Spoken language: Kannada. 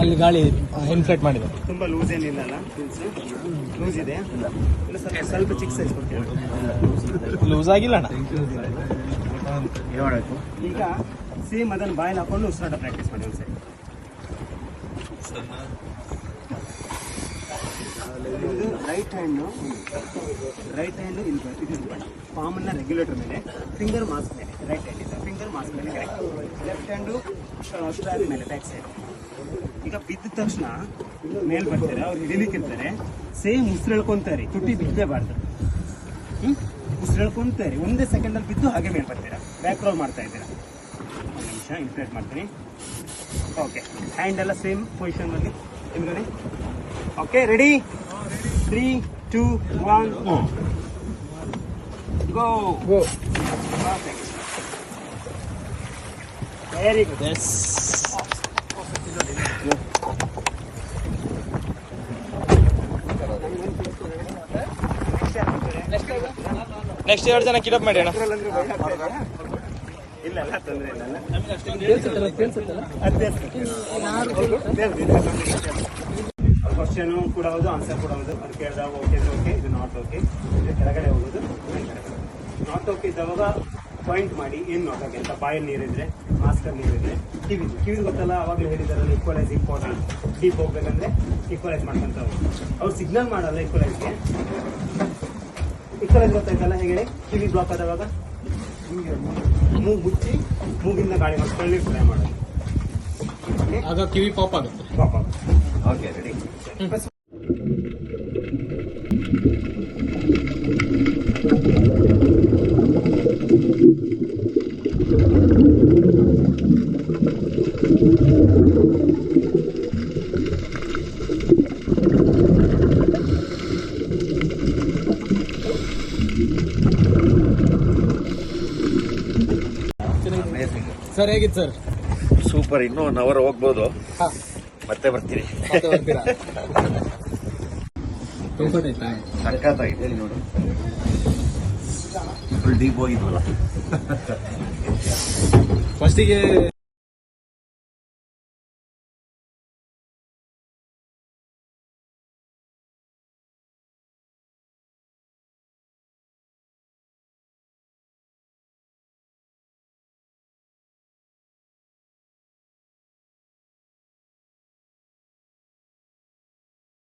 ಅಲ್ಲಿ ಗಾಳಿ ಇನ್ಫ್ಲೇಟ್ ಮಾಡಿದೆ. ತುಂಬಾ ಲೂಸ್ ಏನಿಲ್ಲ ಅಲ್ಲ ಲೂಸ್ ಇದೆ. ಸ್ವಲ್ಪ ಚಿಕ್ಕ ಸೈಜ್ ಲೂಸ್ ಆಗಿಲ್ಲ ಅಣ್ಣ. ಈಗ ಸೇಮ್ ಅದನ್ನು ಬಾಯಲ್ಲಿ ಹಾಕೊಂಡು ಉಸಿರಾಟ ಪ್ರಾಕ್ಟೀಸ್ ಮಾಡಿ ಒಂದ್ಸರಿ. ಇದು ರೈಟ್ ಹ್ಯಾಂಡು ರೈಟ್ ಹ್ಯಾಂಡ್ ಇಲ್ಲಿ ಬ- ಇದು ಇಟ್ಕೊಳ್ಳಿ ಪಾಮನ್ನ ರೆಗ್ಯುಲೇಟರ್ ಮೇಲೆ ಫಿಂಗರ್ ಮಾಸ್ಕ್ ಮೇಲೆ ರೈಟ್ ಹ್ಯಾಂಡ್ ಇದೆ ಫಿಂಗರ್ ಮಾಸ್ಕ್ ಮೇಲೆ ಲೆಫ್ಟ್ ಹ್ಯಾಂಡು ಸ್ಟ್ರಾಪ್ ಮೇಲೆ ಬ್ಯಾಕ್ ಸೈಡ್ ಈಗ ಬಿದ್ದ ತಕ್ಷಣ ಮೇಲ್ ಬರ್ತಾರೆ, ಅವ್ರು ಹಿಡಿಲಿಕ್ಕಿರ್ತಾರೆ. ಸೇಮ್ ಉಸಿರೆಳ್ಕೊಂತಾರೆ ತುಟಿ ಬಿದ್ದಲೇಬಾರ್ದು ಹ್ಮ್? ಉಸಿರೆಳ್ಕೊಂತಾರೆ ಒಂದೇ ಸೆಕೆಂಡಲ್ಲಿ ಬಿದ್ದು ಹಾಗೆ ಮೇಲ್ ಬರ್ತೀರಾ? ಬ್ಯಾಕ್ ರೋಲ್ ಮಾಡ್ತಾ ಇದ್ದೀರಾ? ಒಂದು ನಿಮಿಷ ಇನ್ಫ್ಲೇಟ್ ಮಾಡ್ತೀನಿ. ಓಕೆ ಹ್ಯಾಂಡ್ ಎಲ್ಲ ಸೇಮ್ ಪೊಸಿಷನ್ ಅಲ್ಲಿ. ಹಿಂದ್ಗಡೆ. Okay ready three two one go go very good yes next ಎರಡು ಜನ ಕಿಡಪ್ ಮಾಡಿ ಅಣ್ಣ ಇಲ್ಲ ಇಲ್ಲ ತೊಂದರೆ ಇಲ್ಲ ಕ್ವಶನ್ ಕೂಡ ಹೌದು ಆನ್ಸರ್ ಕೂಡ ಹೌದು. ಅದು ಕೇಳಿದಾಗ ಓಕೆ ಅಂದ್ರೆ ಓಕೆ ಇದು ನಾಟ್ ಓಕೆ ಇದು ಕೆಳಗಡೆ ಹೋಗೋದು ನಾಟ್ ಓಕೆ ಇದ್ದವಾಗ ಪಾಯಿಂಟ್ ಮಾಡಿ ಏನು ನೋಡೋಕೆ ಅಂತ. ಬಾಯಲ್ಲಿ ನೀರಿದ್ರೆ ಮಾಸ್ಕಲ್ಲಿ ನೀರಿದ್ರೆ ಕಿವಿ ಕಿವಿ ಗೊತ್ತಲ್ಲ ಅವಾಗಲೇ ಹೇಳಿದಾರಲ್ಲ ಈಕ್ವಲೈಸ್ ಇಂಪಾರ್ಟೆಂಟ್ ಡೀಪ್ ಹೋಗ್ಬೇಕಂದ್ರೆ ಈಕ್ವಲೈಸ್ ಮಾಡ್ಕೊಂತ ಹೋಗಿ ಅವ್ರು ಸಿಗ್ನಲ್ ಮಾಡಲ್ಲ ಈಕ್ವಲೈಸ್ಗೆ ಈಕ್ವಲೈಸ್ ಗೊತ್ತಾಯ್ತಲ್ಲ ಹೇಗೆ ಕಿವಿ ಬ್ಲಾಕ್ ಆದವಾಗ ಮೂಗು ಮುಚ್ಚಿ ಮೂಗಿಂದ ಗಾಳಿ ಮಾಡ್ಕೊಳ್ಳಿ ಟ್ರೈ ಮಾಡೋದು. ಆಗ ಕಿವಿ ಪಾಪ್ ಆಗುತ್ತೆ. ಪಾಪ ಓಕೆ ರೆಡಿ ಸರ್ ಹೇಗಿತ್ತು ಸರ್? ಸೂಪರ್. ಇನ್ನೂ ಒನ್ ಅವರ್ ಹೋಗ್ಬೋದು. ಹಾ. ಮತ್ತೆ ಬರ್ತೀನಿ ಸಕ್ಕತ್ತಾಗಿದೆ ನೋಡು. ಫುಲ್ ಡೀಪ್ ಹೋಗಿದ್ವಲ್ಲ. ಫಸ್ಟಿಗೆ